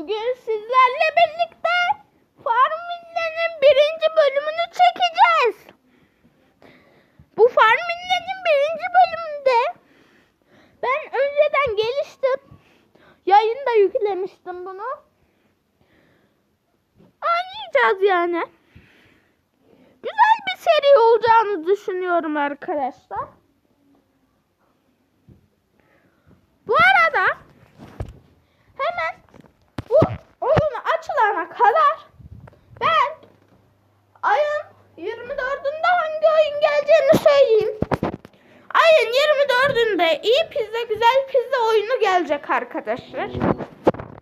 Bugün sizlerle birlikte Farmille'nin birinci bölümünü çekeceğiz. Bu Farmille'nin birinci bölümünde ben önceden geliştim. Yayında yüklemiştim bunu. Oynayacağız yani. Güzel bir seri olacağını düşünüyorum arkadaşlar. Bu arada hemen bu oyun açılana kadar ben ayın 24'ünde hangi oyun geleceğini söyleyeyim. Ayın 24'ünde iyi pizza güzel pizza oyunu gelecek arkadaşlar.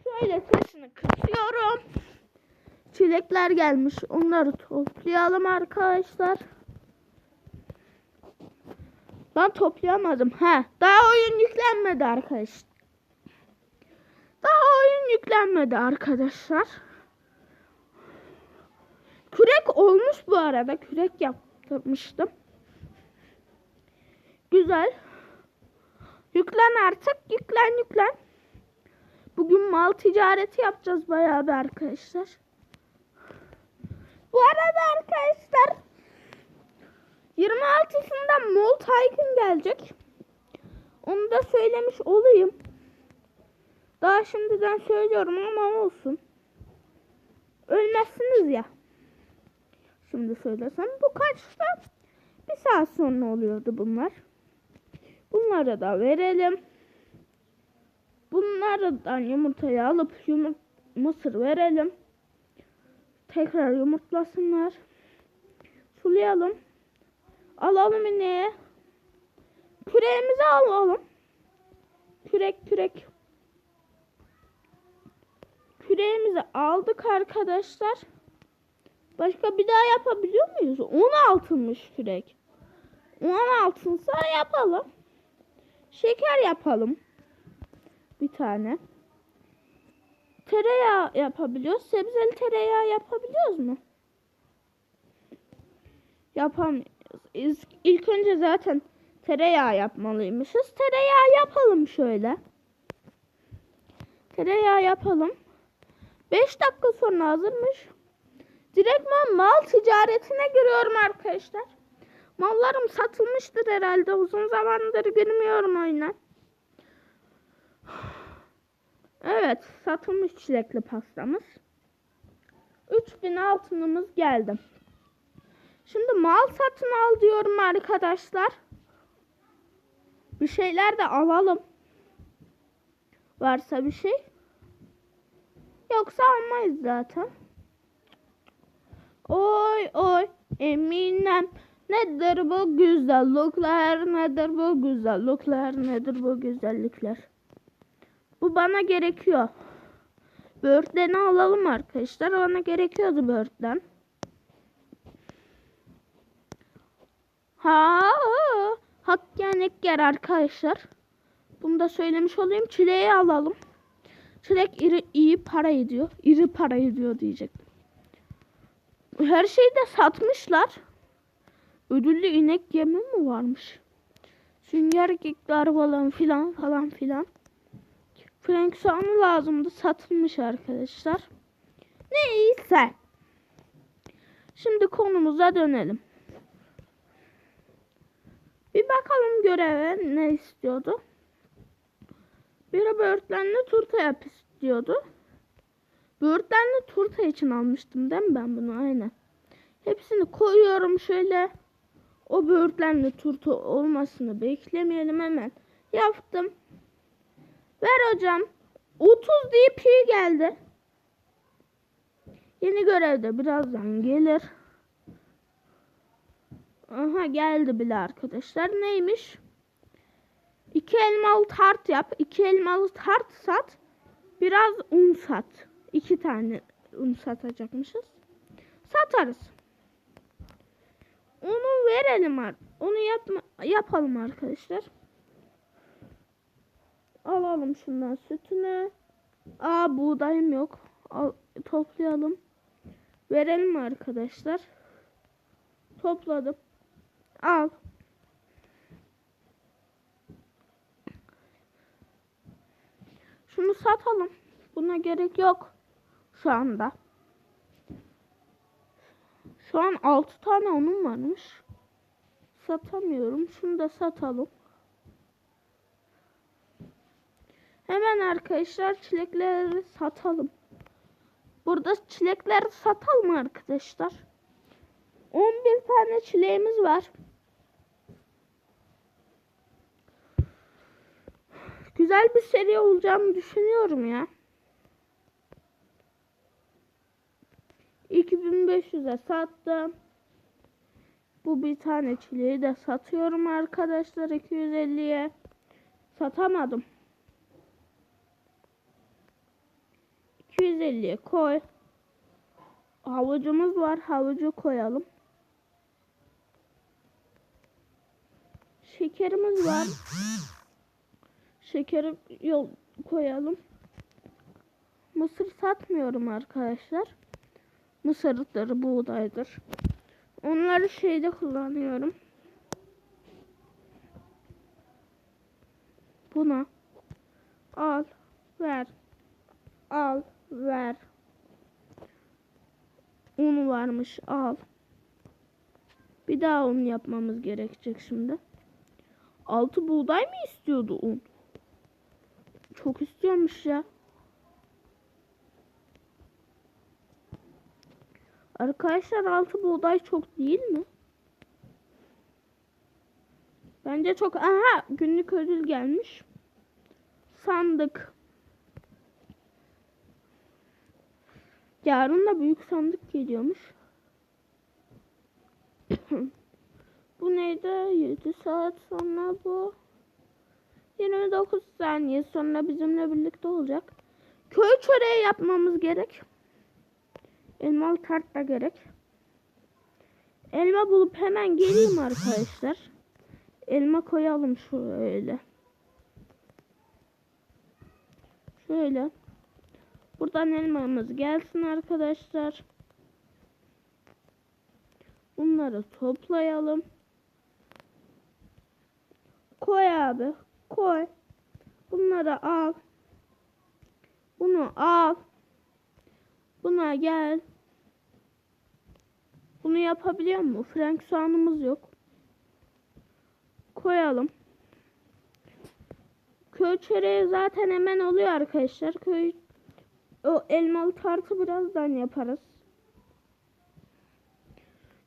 Şöyle sesini kısıyorum. Çilekler gelmiş. Onları toplayalım arkadaşlar. Ben toplayamadım. Ha, daha oyun yüklenmedi arkadaşlar. Daha oyun yüklenmedi arkadaşlar. Olmuş bu arada. Kürek yaptırmıştım. Güzel. Yüklen artık. Yüklen yüklen. Bugün mal ticareti yapacağız bayağı bir arkadaşlar. Bu arada arkadaşlar 26'sında Mol Tycoon gelecek. Onu da söylemiş olayım. Daha şimdiden söylüyorum ama olsun. Ölmezsiniz ya. Şimdi söylesem bu kaçta? Bir saat sonra oluyordu bunlar. Bunları da verelim. Bunlardan yumurtayı alıp yumurt mısır verelim. Tekrar yumurtlasınlar. Sulayalım. Alalım ineği. Küreğimizi alalım. Kürek kürek. Küreğimizi aldık arkadaşlar. Başka bir daha yapabiliyor muyuz? 16'mış kürek. 16'sa yapalım. Şeker yapalım. Bir tane. Tereyağı yapabiliyoruz. Sebzeli tereyağı yapabiliyoruz mu? Yapamıyoruz. İlk önce zaten tereyağı yapmalıymışız. Tereyağı yapalım şöyle. Tereyağı yapalım. 5 dakika sonra hazırmış. Direktman mal ticaretine giriyorum arkadaşlar. Mallarım satılmıştır herhalde. Uzun zamandır girmiyorum oyuna. Evet, satılmış çilekli pastamız. 3000 altınımız geldi. Şimdi mal satın al diyorum arkadaşlar. Bir şeyler de alalım. Varsa bir şey. Yoksa almayız zaten. Oy oy Eminem. Nedir bu güzellikler? Nedir bu güzellikler? Nedir bu güzellikler? Bu bana gerekiyor. Böğürtleni alalım arkadaşlar. Bana gerekiyordu böğürtlen. Ha, hak yenek yer arkadaşlar. Bunu da söylemiş olayım. Çileği alalım. Çilek iri, iyi para ediyor. İri para ediyor diyecektim. Her şeyi de satmışlar. Ödüllü inek yemi mi varmış? Sünger gikler falan filan falan filan. Frank soğanı lazımdı. Satılmış arkadaşlar. Neyse. Şimdi konumuza dönelim. Bir bakalım göreve ne istiyordu. Biri böğürtlenli turta yap istiyordu. Böğürtlenli turta için almıştım değil mi ben bunu aynen. Hepsini koyuyorum şöyle. O böğürtlenli turta olmasını beklemeyelim hemen. Yaptım. Ver hocam. 30 DP geldi. Yeni görevde birazdan gelir. Aha geldi bile arkadaşlar. Neymiş? İki elmalı tart yap. iki elmalı tart sat. Biraz un sat. İki tane un satacakmışız. Satarız. Onu verelim. Onu yapma, yapalım arkadaşlar. Alalım şundan sütünü. Aa buğdayım yok. Al, toplayalım. Verelim arkadaşlar. Topladım. Al. Şunu satalım. Buna gerek yok şu anda. Şu an 6 tane onun varmış. Satamıyorum. Şunu da satalım. Hemen arkadaşlar çilekleri satalım. Burada çilekleri satalım arkadaşlar. 11 tane çileğimiz var. Güzel bir seri olacağını düşünüyorum ya. 2500'e sattım. Bu bir tane çileği de satıyorum arkadaşlar 250'ye. Satamadım. 250'ye koy. Havucumuz var. Havucu koyalım. Şekerimiz var. Şekeri yol koyalım. Mısır satmıyorum arkadaşlar. Mısırdır, buğdaydır. Onları şeyde kullanıyorum. Buna al, ver. Al, ver. Un varmış, al. Bir daha un yapmamız gerekecek şimdi. Altı buğday mı istiyordu un? Çok istiyormuş ya. Arkadaşlar altı buğday çok değil mi? Bence çok. Aha günlük ödül gelmiş. Sandık. Yarın da büyük sandık geliyormuş. bu neydi? 7 saat sonra bu. 29 saniye sonra bizimle birlikte olacak. Köy çöreği yapmamız gerek. Elmalı tart da gerek. Elma bulup hemen geleyim arkadaşlar. Elma koyalım şöyle. Şöyle. Buradan elmamız gelsin arkadaşlar. Bunları toplayalım. Koy abi. Koy. Bunları al. Bunu al. Buna gel. Bunu yapabiliyor mu? Frank soğanımız yok. Koyalım. Köy çöreği zaten hemen oluyor arkadaşlar. Köy o elmalı tartı birazdan yaparız.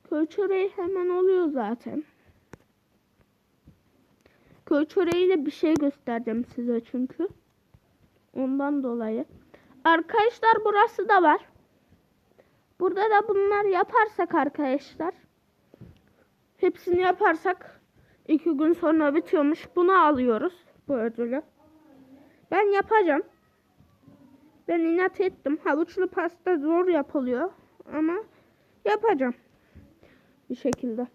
Köy çöreği hemen oluyor zaten. Köy çöreğiyle bir şey göstereceğim size çünkü. Ondan dolayı. Arkadaşlar burası da var. Burada da bunlar yaparsak arkadaşlar. Hepsini yaparsak iki gün sonra bitiyormuş. Bunu alıyoruz. Bu ödülü. Ben yapacağım. Ben inat ettim. Havuçlu pasta zor yapılıyor. Ama yapacağım. Bir şekilde.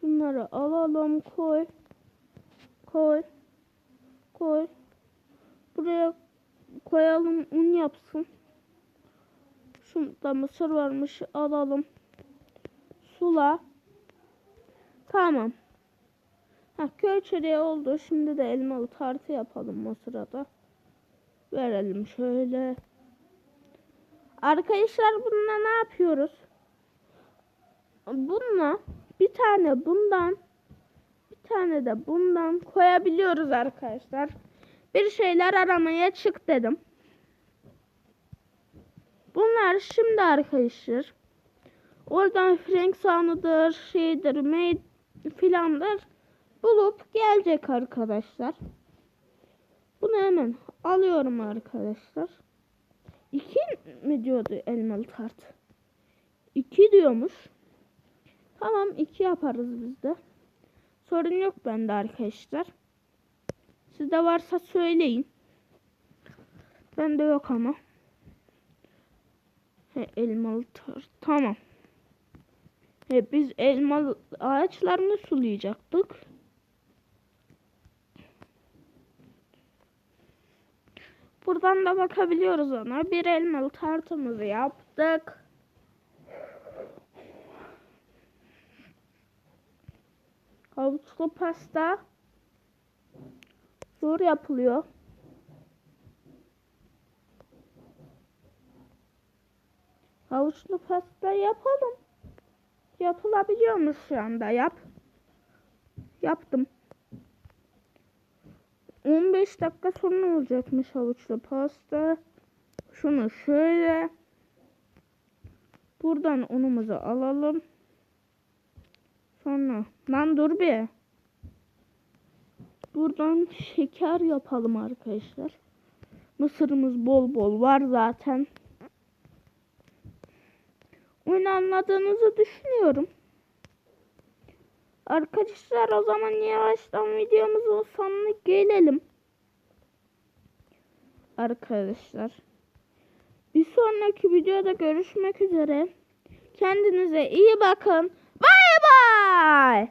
Şunları alalım. Koy. Koy. Koy. Buraya koyalım. Un yapsın. Şunda mısır varmış. Alalım. Sula. Tamam. Ha, köy çöreği oldu. Şimdi de elmalı tartı yapalım o sırada. Verelim şöyle. Arkadaşlar bununla ne yapıyoruz? Bununla bir tane bundan tane de bundan koyabiliyoruz arkadaşlar. Bir şeyler aramaya çık dedim. Bunlar şimdi arkadaşlar. Oradan Frank soğanıdır, şeydir, made filandır bulup gelecek arkadaşlar. Bunu hemen alıyorum arkadaşlar. İki mi diyordu elmalı tart? İki diyormuş. Tamam iki yaparız biz de. Sorun yok bende arkadaşlar. Sizde varsa söyleyin. Bende yok ama. He, elmalı tart. Tamam. He, biz elmalı ağaçlarını sulayacaktık. Buradan da bakabiliyoruz ona. Bir elmalı tartımızı yaptık. Havuçlu pasta. Zor yapılıyor. Havuçlu pasta yapalım. Yapılabiliyor mu şu anda? Yap. Yaptım. 15 dakika sonra olacakmış havuçlu pasta. Şunu şöyle. Buradan unumuzu alalım. Sonra lan dur bir. Buradan şeker yapalım arkadaşlar. Mısırımız bol bol var zaten. Oyunu anladığınızı düşünüyorum. Arkadaşlar o zaman yavaştan videomuzun sonuna gelelim. Arkadaşlar. Bir sonraki videoda görüşmek üzere. Kendinize iyi bakın. Bye!